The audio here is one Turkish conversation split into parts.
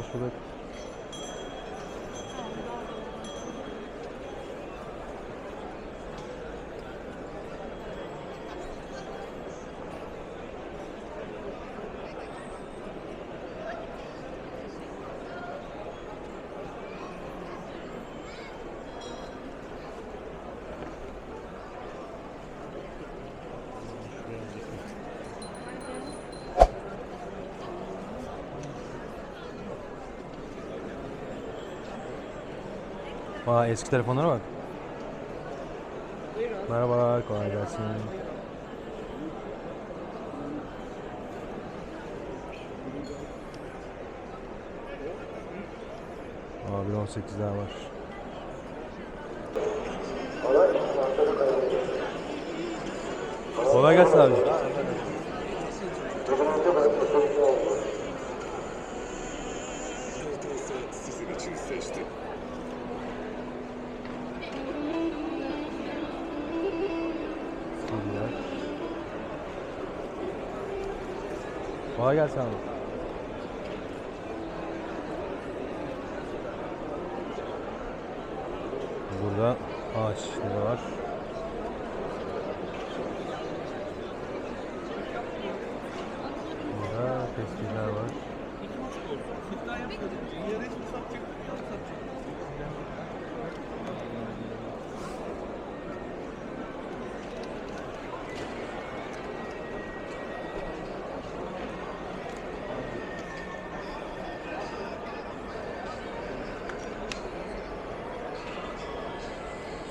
我说的。Aa eski telefonlara bak. Merhabalar, kolay gelsin. Aa bir 18 daha var. Kolay gelsin abi. Kolay gelsin abi. Burada ağaçları var. Burada tespihler var.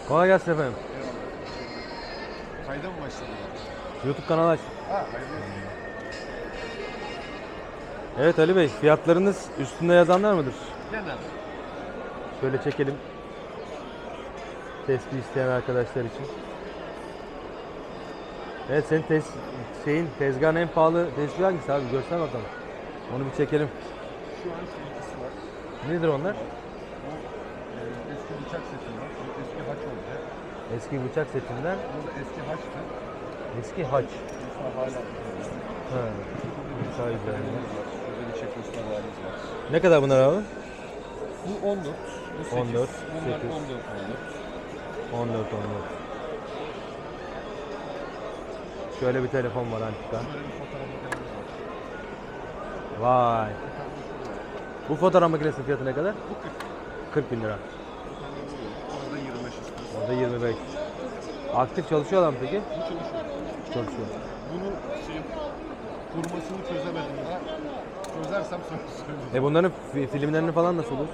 Kolay gelsin efendim. Kayda mı başladın? YouTube kanalı aç. Ha, Evet Ali Bey, fiyatlarınız üstünde yazanlar mıdır? Genel. Şöyle çekelim. Tespih isteyen arkadaşlar için. Evet senin tes şeyin tezgahın en pahalı tespih hangisi abi? Göster bakalım. Onu bir çekelim. Şu an ikisi var. Nedir onlar? Bu e, eski bıçak seti var. Haç olacak. Eski bıçak setinden Bu da eski haçtı. eski haç. Mesela hala güzel. Çekoslovakya'mız var. Ne kadar bunlar abi? Bu 14. Bu 8. 14, Bunlar 8. 14 14. 14 14. Şöyle bir telefon var antika. Şöyle bir fotoğraf makinemiz var. Vay. Bu fotoğraf makinesinin fiyatı ne kadar? Bu 40. 40 bin lira. 25. Aktif çalışıyorlar mı peki? Bu çalışıyor. Çalışıyor. Bunu şey, kurmasını çözemedim daha. Çözersem söyleyeyim. E bunların fi- filmlerini falan nasıl olur?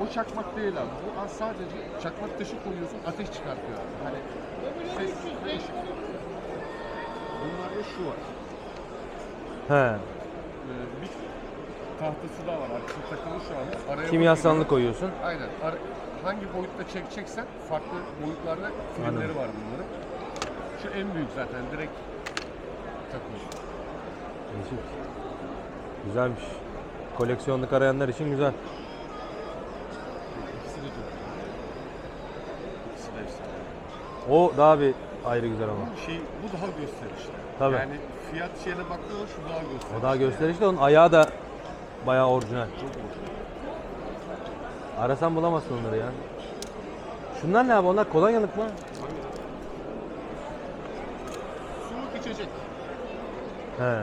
O çakmak değil abi. Bu az sadece çakmak taşı koyuyorsun, ateş çıkartıyor abi. Hani ses ve ışık. Bunlarda şu var. He. Ee, bir tahtası da var. Arkası takılı şu an. Araya Kimyasalını bakıyor. koyuyorsun. Aynen. Ara- hangi boyutta çekeceksen farklı boyutlarda filmleri Anladım. var bunların. Şu en büyük zaten. Direkt takıyorsun. Değişik. Güzelmiş. Koleksiyonluk arayanlar için güzel. İkisi de çok güzel. İkisi de efsane. O daha bir ayrı güzel ama. Bu şey, bu daha gösterişli. Tabii. Yani fiyat şeyine baktığında şu daha gösterişli. O daha gösterişli. Onun ayağı da bayağı orijinal. Arasan bulamazsın onları ya. Şunlar ne abi? Onlar kolonyalık mı? Soğuk içecek. He.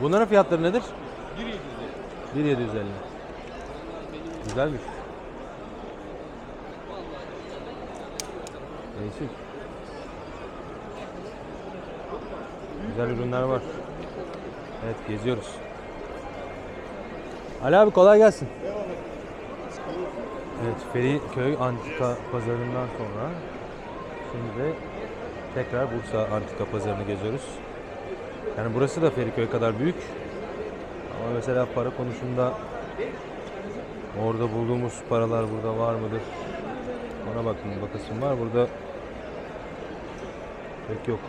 Bunların fiyatları nedir? 1.750. 1750. Güzelmiş. Değişik. Güzel ürünler var. Evet geziyoruz. Ali abi kolay gelsin. Evet Feriköy Antika Pazarı'ndan sonra şimdi de tekrar Bursa Antika Pazarı'nı geziyoruz. Yani burası da Feriköy kadar büyük. Ama mesela para konusunda orada bulduğumuz paralar burada var mıdır? Ona bakın bakasım var. Burada pek yok.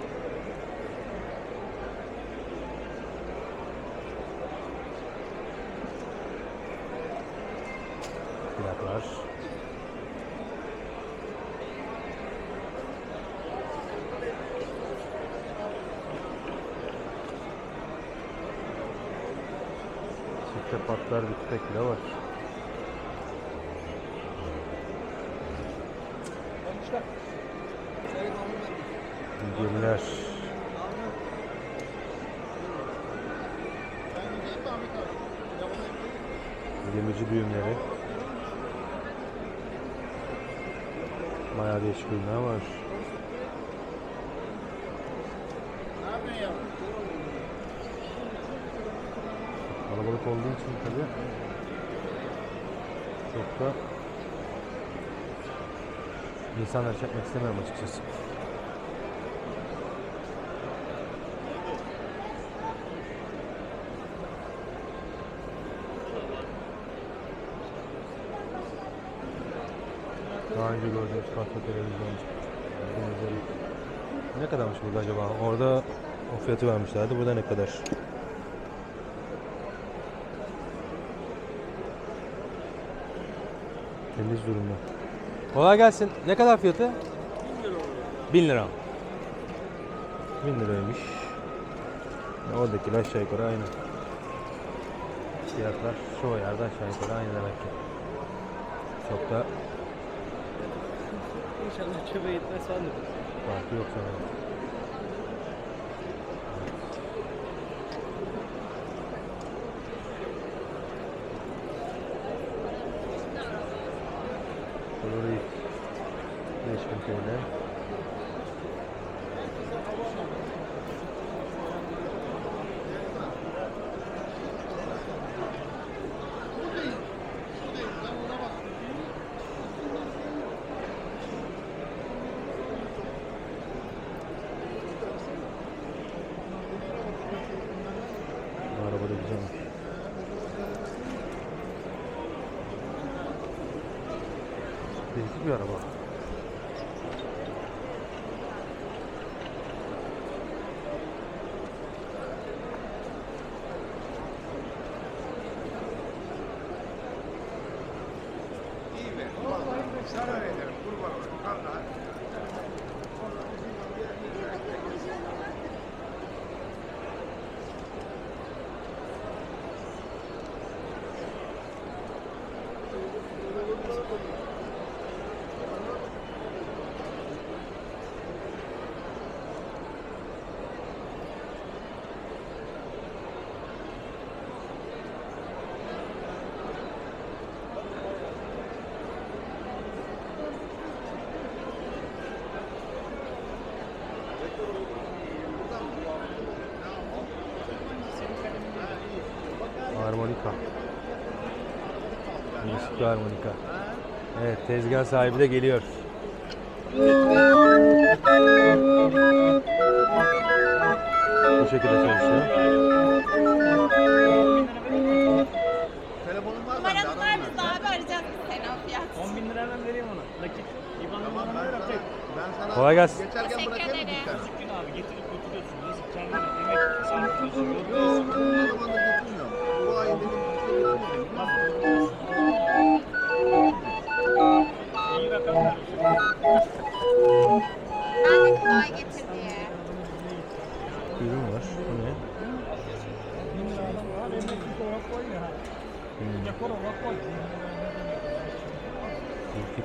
Plaklar. İşte patlar bir tüfek bile var. Gemiler. Gemici düğümleri. Bayağı değişik ürünler var. Kalabalık olduğu için tabii çok da insanları çekmek istemiyorum açıkçası. Daha önce gördüğümüz farklı televizyon. Ne kadarmış burada acaba? Orada o fiyatı vermişlerdi. Burada ne kadar? Temiz durumda. Kolay gelsin. Ne kadar fiyatı? 1000 lira. 1000 liraymış. Oradakiler aşağı yukarı aynı. Fiyatlar çoğu yerde aşağı yukarı aynı demek ki. Çok da İnşallah çöpe gitmez falan da. farkı yok sanırım. Colorayı 5000 TL. mi? Sana ederim kurban olayım. Allah'a. Harmonika. Değişik bir harmonika. Evet tezgah sahibi de geliyor. Bu şekilde çalışıyor. Telefonum var Numaranı ver biz abi arayacağız biz seni o fiyat. 10 bin lira hemen vereyim ona. Nakit. İban numaranı ver atayım. Ben sana Kolay gelsin. geçerken Teşekkür bırakayım mı ederim. dükkanı? Gün abi getirip götürüyorsun. Yazık kendine. Emek sarf ediyorsun. Yolluyorsun. O zaman da getirmiyorum.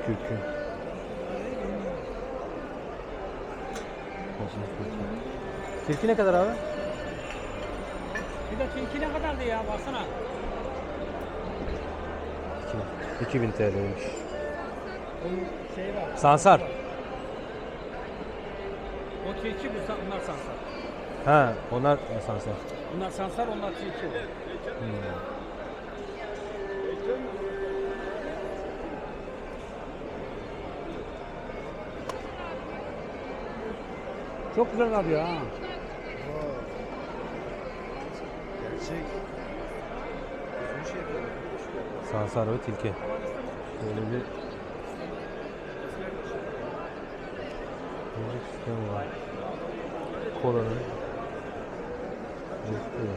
Kürkü. Nasıl tilki? Tilki ne kadar abi? Bir de tilki ne kadardı ya baksana. 2000 TL'ymiş. Onun şeyi var. Sansar. O tilki bu bunlar sansar. Ha, onlar sansar. Bunlar sansar onlar tilki. Çok güzel abi ya. Gerçek. Bir şey yapıyorum. Sansar ve tilki. Şöyle bir müzik sistemi var. Kolanın Coşkuyor.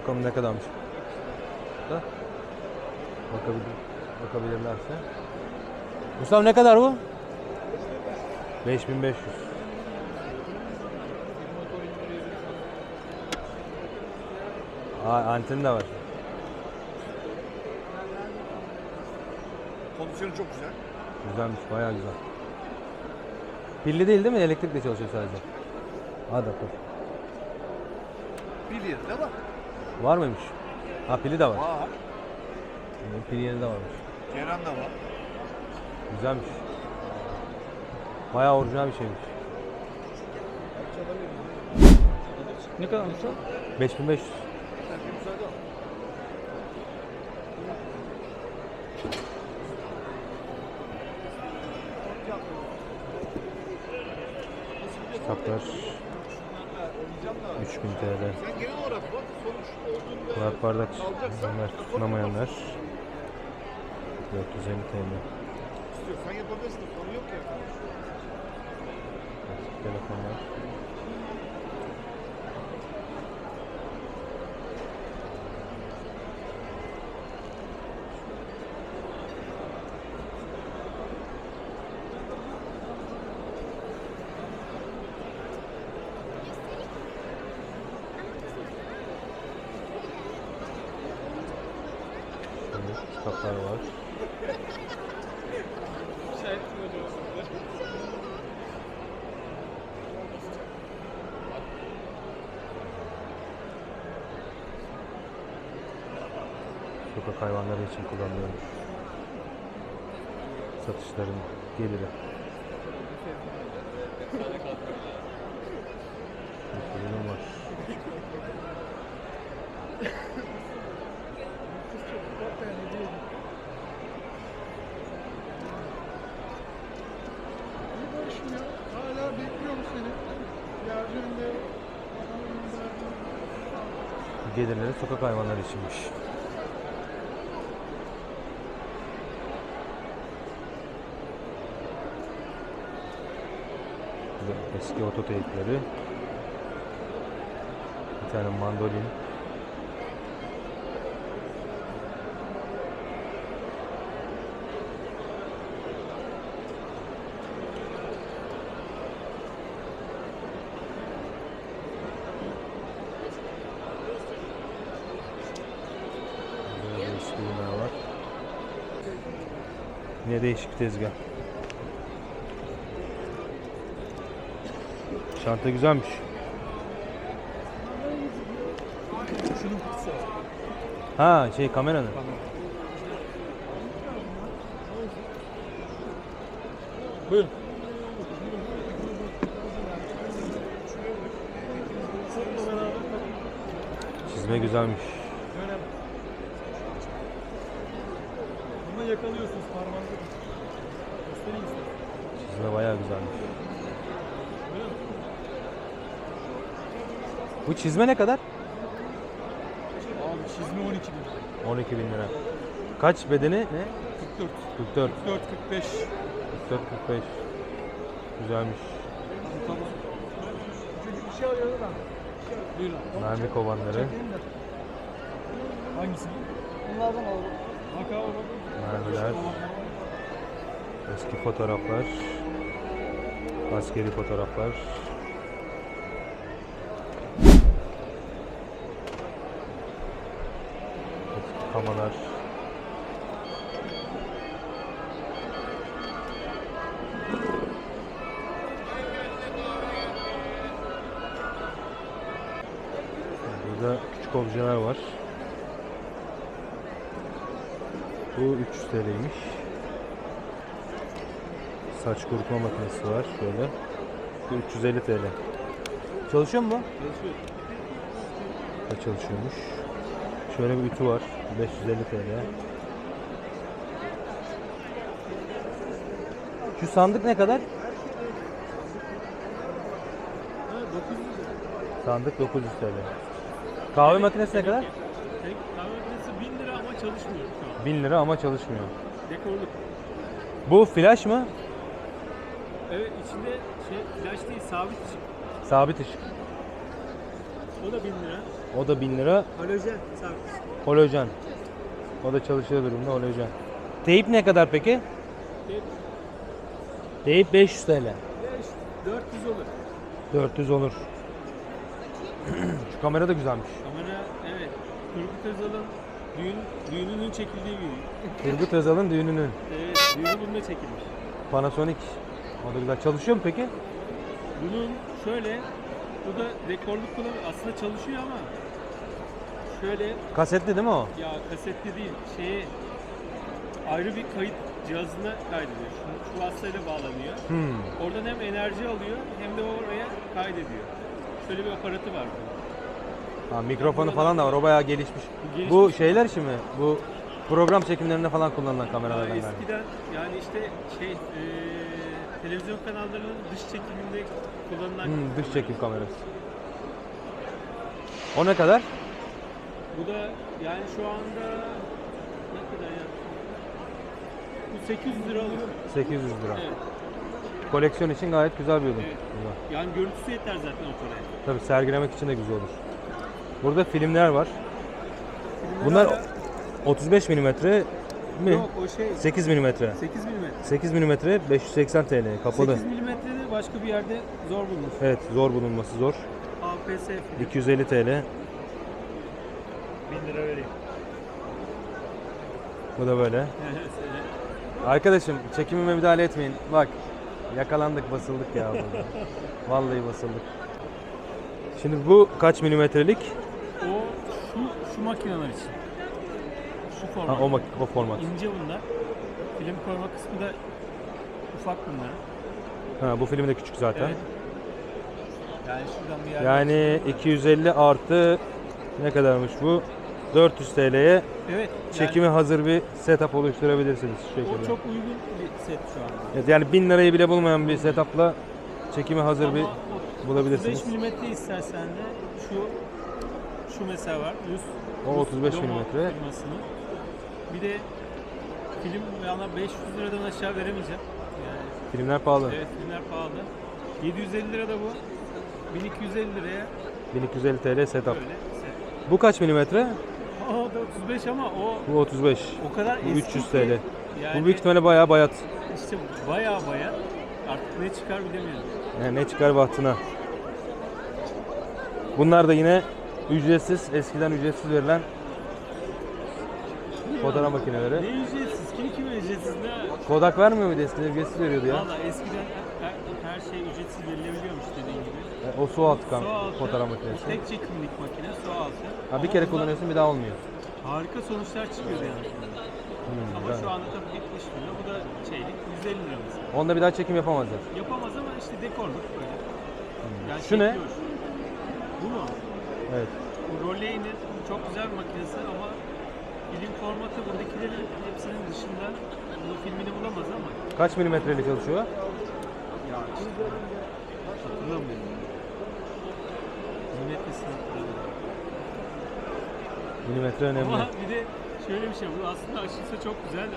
Bakalım ne kadarmış bakabilir, bakabilirlerse. Mustafa ne kadar bu? 5500. Aa, anten de var. Kondisyonu çok güzel. Güzelmiş, bayağı güzel. Pilli değil değil mi? Elektrikle çalışıyor sadece. Hadi koş. Pil yerinde var. Var mıymış? Ha pili de var. Var. Pil yeri de varmış. Ceren de var. Güzelmiş. Bayağı orijinal bir şeymiş. Ne kadar mısın? 5500. Kitaplar 3000 TL. Murat Bardak bunlar tutunamayanlar 450 TL. istiyorsan yapabilirsin. Sorun yok ya. Telefonlar. Evet, kitaplar var. Sokak hayvanları için kullanılıyormuş. Satışların geliri. Bir ürün var. İyi barışım ya. Hala bekliyorum seni. Geldiğinde Gelirleri sokak hayvanları içinmiş. Eski ototeypleri. Bir tane mandolin. Burada değişik ürünler var. Yine değişik bir tezgah. Çanta güzelmiş. Ha şey kameranın. Buyurun. Çizme güzelmiş. Böyle. Bunu yakalıyorsunuz parmağınızı. Göstereyim size. Çizme bayağı güzelmiş. Bu çizme ne kadar? Abi çizme 12 bin. 12 bin lira. Kaç bedeni ne? 44. 44. 44, 45. 44 45. Güzelmiş. Çocuk bir şey arıyordu da. Buyurun. Mermi kovanları, Hangisi? Bunlardan alalım. Abi bak. Mermiler, eski fotoğraflar, askeri fotoğraflar. Kamalar. Burada küçük objeler var. Bu 300 TL'ymiş. Saç kurutma makinesi var şöyle. Bu 350 TL. Çalışıyor mu bu? Çalışıyor. Çalışıyormuş. Şöyle bir ütü var. 550 TL. Şu sandık ne kadar? Sandık 900 TL. Kahve makinesi ne kadar? Tek kahve makinesi 1000 lira ama çalışmıyor şu an. 1000 lira ama çalışmıyor. Dekorluk. Bu flash mı? Evet içinde şey flash değil sabit ışık. Sabit ışık. O da 1000 lira. O da 1000 lira. Halojen sabit ışık. Holojen. O da çalışıyor durumda holojen. Teyip ne kadar peki? Teyp. Teyip 500 TL. 5, 400 olur. 400 olur. Şu kamera da güzelmiş. Kamera evet. Turgut Özal'ın düğün, düğününün çekildiği bir Turgut Özal'ın düğününün. Evet, düğünü bunda çekilmiş. Panasonic. O da güzel. Çalışıyor mu peki? Bunun şöyle, bu da rekorluk kullanıyor. Aslında çalışıyor ama şöyle Kasetli değil mi o? ya kasetli değil, şeye ayrı bir kayıt cihazına kaydediyor. Şu, şu vasıtayla bağlanıyor. Hmm. Oradan hem enerji alıyor hem de oraya kaydediyor. Şöyle bir aparatı var bunun. Ha, mikrofonu falan da var. O bayağı gelişmiş. Bu gelişmiş. Bu şeyler mi? Bu program çekimlerinde falan kullanılan kameralardan galiba. eskiden yani işte şey eee, televizyon kanallarının dış çekiminde kullanılan Hmm, dış çekim kamerası. O ne kadar? Bu da yani şu anda ne kadar ya? Bu 800 lira alıyor. 800 lira. Evet. Koleksiyon için gayet güzel bir ürün. Evet. Güzel. Yani görüntüsü yeter zaten o paraya. Tabii sergilemek için de güzel olur. Burada filmler var. Bunlar 35 mm mi? Yok o şey 8 mm. 8 mm. 8 mm 580 TL kapalı. 8 mm'de başka bir yerde zor bulunur. Evet zor bulunması zor. APS film. 250 TL. 1000 lira vereyim. Bu da böyle. Arkadaşım çekimime müdahale etmeyin. Bak yakalandık basıldık ya. Vallahi basıldık. Şimdi bu kaç milimetrelik? Şu makineler için. Şu Ha, format. o, mak- o format. İnce bunlar. Film koyma kısmı da ufak bunlar. Ha, bu film de küçük zaten. Evet. Yani şuradan bir yer Yani 250 artı ne kadarmış bu? 400 TL'ye Evet. çekimi hazır bir setup oluşturabilirsiniz şu şekilde. o çok uygun bir set şu anda. Evet, yani 1000 lirayı bile bulmayan bir setupla çekimi hazır bir Ama o bulabilirsiniz. 35 milimetre istersen de şu şu mesela var. Rus, O Rus 35 Doma milimetre. firmasının. Bir de film valla 500 liradan aşağı veremeyeceğim. Yani Filmler pahalı. evet filmler pahalı. 750 lira da bu. 1250 liraya 1250 TL setup. böyle set. Bu kaç milimetre? O da 35 ama o Bu 35. o kadar Bu eski 300 ki, TL. Yani Bu büyük ihtimalle bayağı bayat. işte baya baya artık ne çıkar bilemiyorum. Yani ne çıkar bahtına. Bunlar da yine ücretsiz, eskiden ücretsiz verilen fotoğraf makineleri. Ne ücretsiz? Kim kime ücretsiz ne? Kodak vermiyor muydu eskiden? Ücretsiz veriyordu ya. Valla eskiden her, her şey ücretsiz verilebiliyormuş dediğin gibi. E, O su altı kam- Su altı, fotoğraf makinesi. Tek çekimlik makine su altı. Ha, bir Ama kere kullanıyorsun bir daha olmuyor. Harika sonuçlar çıkıyor yani. Hmm, Ama güzel. şu anda tabii bitmiş durumda. Bu da şeylik 150 lira mesela. Onda bir daha çekim yapamazlar. Yapamaz ama işte dekorluk böyle. Yani Şu ne? Bu mu? Evet. Bu Rollei'nin çok güzel bir makinesi ama film formatı buradakilerin hepsinin dışında bu filmini bulamaz ama Kaç milimetreyle çalışıyor? ya işte hatırlamıyorum. Milimetresini hatırlamıyorum. Milimetre önemli. Ama bir de şöyle bir şey bu aslında açılsa çok güzel.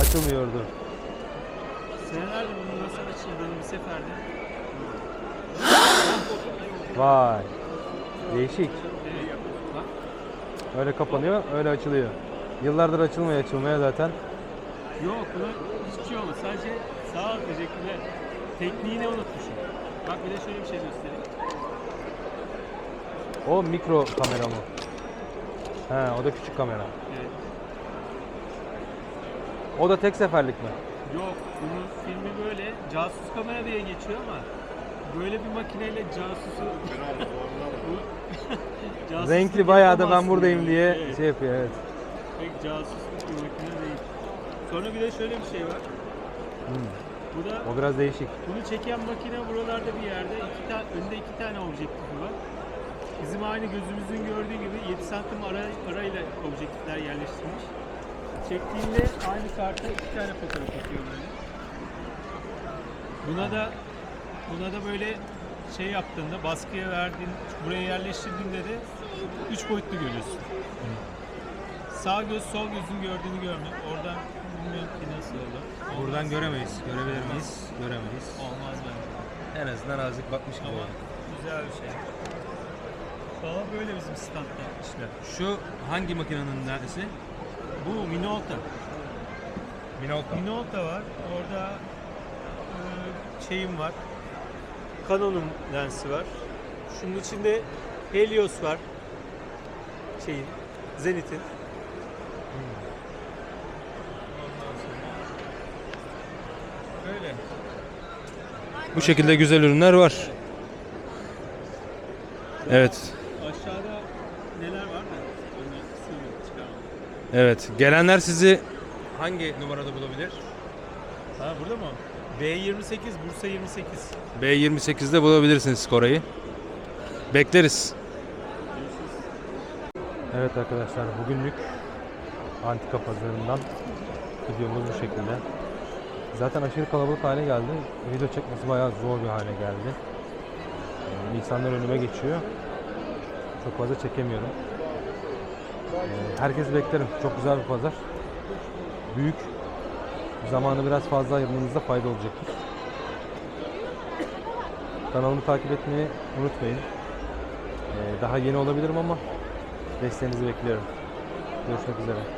Açılmıyordu. Senelerdir bunun nasıl açıldığını bir seferde. Vay. Değişik. Öyle kapanıyor, öyle açılıyor. Yıllardır açılmaya açılmaya zaten. yok buna hiçbir şey olmaz. Sadece sağ ol teşekkürler. Tekniğini unutmuşum. Bak bir de şöyle bir şey göstereyim. O mikro kamera mı? He, o da küçük kamera. Evet. O da tek seferlik mi? Yok bunun filmi böyle casus kamera diye geçiyor ama böyle bir makineyle casusu casusluk Renkli bayağı da ben yapamazsın buradayım yani. diye Evet, şey yapıyor evet. Pek casusluk bir makine değil. Sonra bir de şöyle bir şey var. Hmm, Bu da O biraz değişik. bunu çeken makine buralarda bir yerde iki tane önünde iki tane objektifi var. Bizim aynı gözümüzün gördüğü gibi 7 santim ara, arayla objektifler yerleştirilmiş. Çektiğinde aynı karta iki tane fotoğraf atıyor böyle. Buna da buna da böyle şey yaptığında baskıya verdiğin buraya yerleştirdiğinde de üç boyutlu görüyorsun. Sağ göz sol gözün gördüğünü görmüyor. Oradan bilmiyorum ki nasıl olur. Buradan göremeyiz. Görebilir miyiz? Göremeyiz. Olmaz bence. En azından azıcık bakmış gibi Ama oldu. güzel bir şey. Valla böyle bizim standta işler. Şu hangi makinenin neresi? Bu Minolta. Minolta. Minolta var. Orada e, şeyim var. Canon'un lensi var. Şunun içinde Helios var. Şeyin. Zenit'in. Böyle. Bu şekilde güzel ürünler var. Evet. Aşağıda neler var. Evet. Gelenler sizi hangi numarada bulabilir? Ha burada mı? B28 Bursa 28. B28'de bulabilirsiniz Koray'ı. Bekleriz. Evet arkadaşlar bugünlük antika pazarından videomuz bu şekilde. Zaten aşırı kalabalık hale geldi. Video çekmesi bayağı zor bir hale geldi. Ee, İnsanlar önüme geçiyor. Çok fazla çekemiyorum. Ee, Herkesi beklerim. Çok güzel bir pazar. Büyük. Zamanı biraz fazla ayırmanızda fayda olacaktır. Kanalımı takip etmeyi unutmayın. Ee, Daha yeni olabilirim ama desteğinizi bekliyorum. Görüşmek üzere.